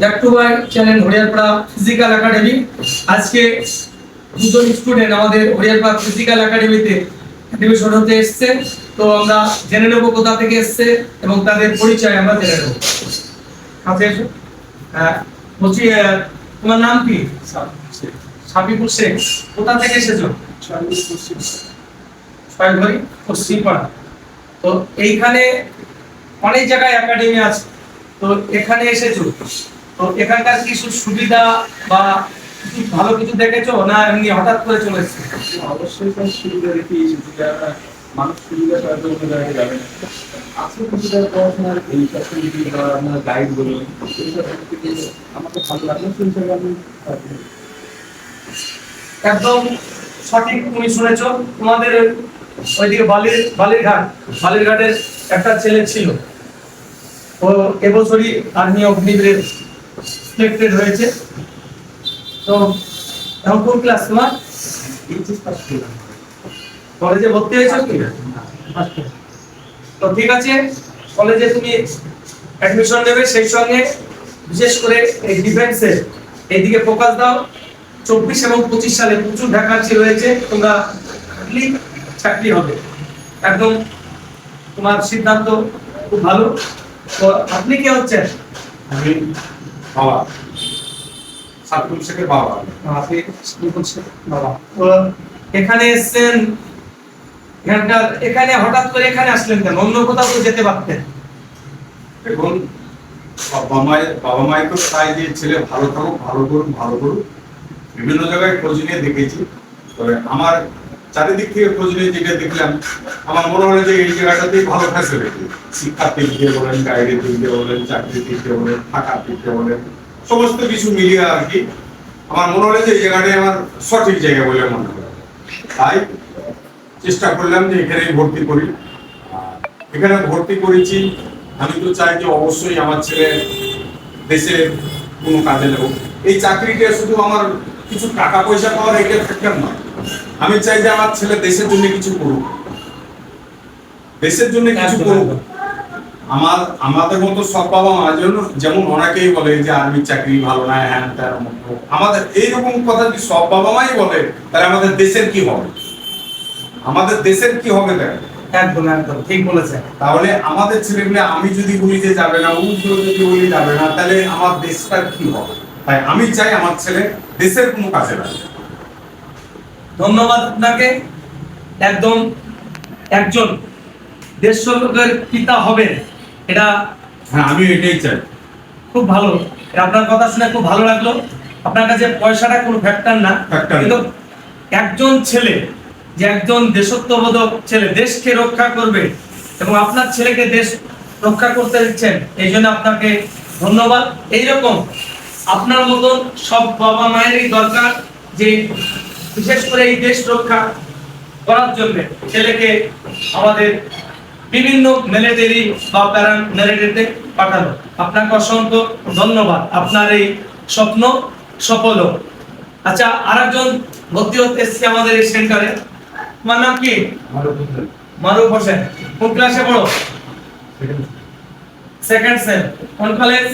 Back to my channel Hariharpara physical academy আজকে দুজন student আমাদের হরিয়ারপাড়া ফিজিক্যাল একাডেমিতে অ্যাডমিশন হতে এসছে। তো আমরা জেনে নেব কোথা থেকে এসছে এবং তাদের পরিচয় আমরা জেনে নেব। কাছে এসো। বলছি তোমার নাম কি? সাবিকুল শেখ। কোথা থেকে এসেছ? পশ্চিমপাড়া। তো এইখানে অনেক জায়গায় একাডেমি আছে। তো এখানে এসেছ। তো এখানকার কিছু সুবিধা বা ভালো কিছু দেখেছ? না এমনি হঠাৎ করে চলে এসেছ? অবশ্যই তার সুবিধা দেখি মানুষ সুবিধা তার জন্য জায়গায় যাবে না। পড়াশোনার এই ফ্যাসিলিটি বা আপনার গাইড বলুন এইসব আমাকে ভালো লাগল সেই হিসাবে আমি একদম সঠিক তুমি শুনেছো। তোমাদের ওইদিকে বালির বালিরঘাট। বালিরঘাটের একটা ছেলে ছিল। ও এবছরই আর্মি অগ্নিবীরে সিলেক্টেড হয়েছে। তো এখন কোন ক্লাস তোমার? কলেজে ভর্তি হয়েছো কি? তো ঠিক আছে কলেজে তুমি অ্যাডমিশন নেবে, সেই সঙ্গে বিশেষ করে এই ডিফেন্সের এইদিকে ফোকাস দাও। চব্বিশ এবং পঁচিশ সালে প্রচুর ভ্যাকান্সি রয়েছে, তোমরা চাকরি হবে। একদম তোমার সিদ্ধান্ত খুব ভালো। তো আপনি কি হচ্ছেন? আমি বাবা। সাতপুর শেখের বাবা। আপনি কি করছেন? বাবা। এখানে এসেছেন এখানকার এখানে হঠাৎ করে এখানে আসলেন কেন? অন্য কোথাও তো যেতে পারতেন। এখন বাবা মায়ের বাবা মায়ের তো চাই যে ছেলে ভালো থাকুক ভালো করুক ভালো করুক। বিভিন্ন জায়গায় খোঁজ নিয়ে দেখেছি। তবে আমার চারিদিক থেকে খোঁজ নিয়ে যেটা দেখলাম, আমার মনে হলো যে এই জায়গাটাতেই ভালো ফ্যাসিলিটি শিক্ষার দিক দিয়ে বলেন গাইডের দিক দিয়ে বলেন চাকরির দিক দিয়ে বলেন থাকার দিক দিয়ে বলেন, সমস্ত কিছু মিলিয়ে আর কি, আমার মনে হলো যে এই জায়গাটাই আমার সঠিক জায়গা বলে মনে হলো। তাই চেষ্টা করলাম যে এখানেই ভর্তি করি। এখানে ভর্তি করেছি, আমি তো চাই যে অবশ্যই আমার ছেলে দেশে কোনো কাজে লাগুক। এই চাকরিটা শুধু আমার কিছু টাকা পয়সা পাওয়ার এটা ফ্যাক্টর নয় আমি চাই যে আমার ছেলে দেশের জন্য কিছু করুক। দেশের জন্য কিছু করুক। আমার আমাদের মতো সব বাবা মা যেন যেমন অনেকেই বলে যে আর্মি চাকরি ভালো না হ্যান তমুক। আমাদের এইরকম কথা যদি সব বাবা মাই বলে তাহলে আমাদের দেশের কি হবে? আমাদের দেশের কি হবে দেখ? একদম একদম ঠিক বলেছেন। তাহলে আমাদের ছেলেগুলো আমি যদি বলি যে যাবে না উল্টো যদি বলি যাবে না তাহলে আমার দেশটার কি হবে? তাই আমি চাই আমার ছেলে দেশের কোনো কাজে লাগে ধন্যবাদ আপনাকে। একদম একজন দেড়শো লোকের পিতা হবেন এটা হ্যাঁ আমি এটাই চাই। খুব ভালো। আপনার কথা শুনে খুব ভালো লাগল। আপনার কাছে পয়সাটা কোনো ফ্যাক্টর না। কিন্তু একজন ছেলে যে একজন দেশত্ববোধক ছেলে দেশকে রক্ষা করবে এবং আপনার ছেলেকে দেশ রক্ষা করতে দিচ্ছেন এই জন্য আপনাকে ধন্যবাদ। এইরকম আপনার মতন সব বাবা মায়েরই দরকার যে বিশেষ করে এই দেশ রক্ষা করার জন্য ছেলেকে আমাদের বিভিন্ন মিলিটারি বা প্যারা মিলিটারিতে পাঠানো। আপনাকে অসংখ্য ধন্যবাদ। আপনার এই স্বপ্ন সফল হোক আচ্ছা আরেকজন ভর্তি হতে এসছে আমাদের এই সেন্টারে। তোমার নাম কি? মারুফ হোসেন। কোন ক্লাসে পড়ো? সেকেন্ড সেম কোন কলেজ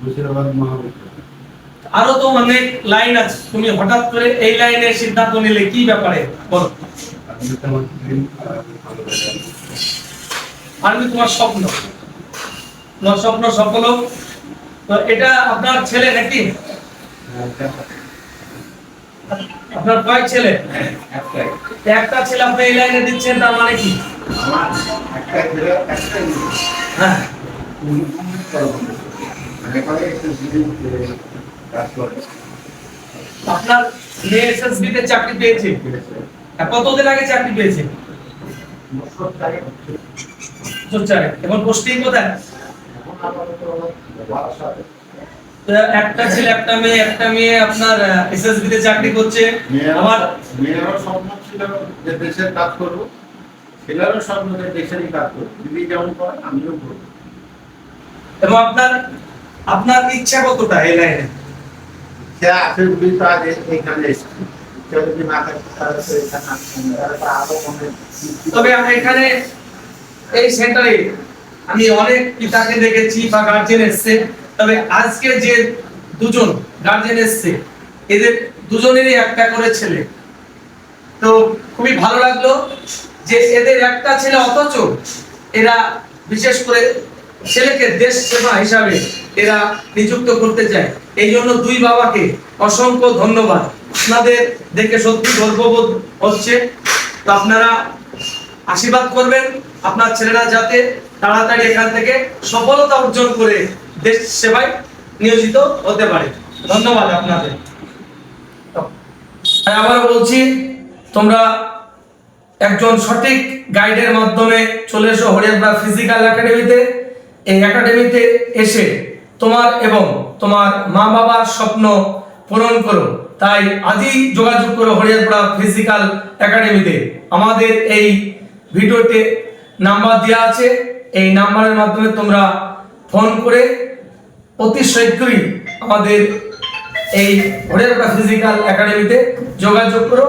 মুর্শিদাবাদ মহাবিদ্যালয়। আরও তো অনেক লাইন আছে। তুমি হঠাৎ করে এই লাইনে সিদ্ধান্ত নিলে কি ব্যাপারে? বলো। আমি তোমার স্বপ্ন? তোমার স্বপ্ন সফল হোক। তো এটা আপনার ছেলে নাকি? আপনার কয়েক ছেলে? একটা ছেলে আপনি এই লাইনে দিচ্ছেন, তার মানে কি। হ্যাঁ। আপনার মেয়ে এসএসবি তে চাকরি পেয়েছে? কতদিন আগে চাকরি পেয়েছে? এবং পোস্টিং কোথায়? এখন একটা ছেলে একটা মেয়ে একটা মেয়ে আপনার এসএসবি তে চাকরি করছে। আমার মেয়েরও স্বপ্ন ছিল যে দেশের কাজ করব। ছেলেরও স্বপ্ন যে দেশেরই কাজ করব। দিদি যেমন করে আমিও করব। এবং আপনার আপনার ইচ্ছা কতটা এই লাইনে? তবে এখানে এই সেন্টারে আমি অনেক পিতাকে দেখেছি বা গার্জেন এসছে। তবে আজকে যে দুজন গার্জেন এসছে, এদের দুজনেরই একটা করে ছেলে। তো খুবই ভালো লাগল যে এদের একটা ছেলে অথচ এরা বিশেষ করে ছেলেকে দেশ সেবা হিসাবে এরা নিযুক্ত করতে চায়। এই জন্য দুই বাবাকে অসংখ্য ধন্যবাদ। আপনাদের দেখে সত্যি গর্ববোধ হচ্ছে। তো আপনারা আশীর্বাদ করবেন আপনার ছেলেরা যাতে তাড়াতাড়ি এখান থেকে সফলতা অর্জন করে দেশ সেবায় নিয়োজিত হতে পারে। ধন্যবাদ আপনাদের। আবার বলছি, তোমরা একজন সঠিক গাইডের মাধ্যমে চলে এসো হরিয়ানা ফিজিক্যাল একাডেমিতে এই একাডেমিতে এসে তোমার এবং তোমার মা বাবার স্বপ্ন পূরণ করো। তাই আজই যোগাযোগ করো হরিয়ারপাড়া ফিজিক্যাল একাডেমিতে আমাদের এই ভিডিওতে নাম্বার দেওয়া আছে। এই নাম্বারের মাধ্যমে তোমরা ফোন করে অতি শীঘ্রই আমাদের এই হরিয়ারপাড়া ফিজিক্যাল একাডেমিতে যোগাযোগ করো।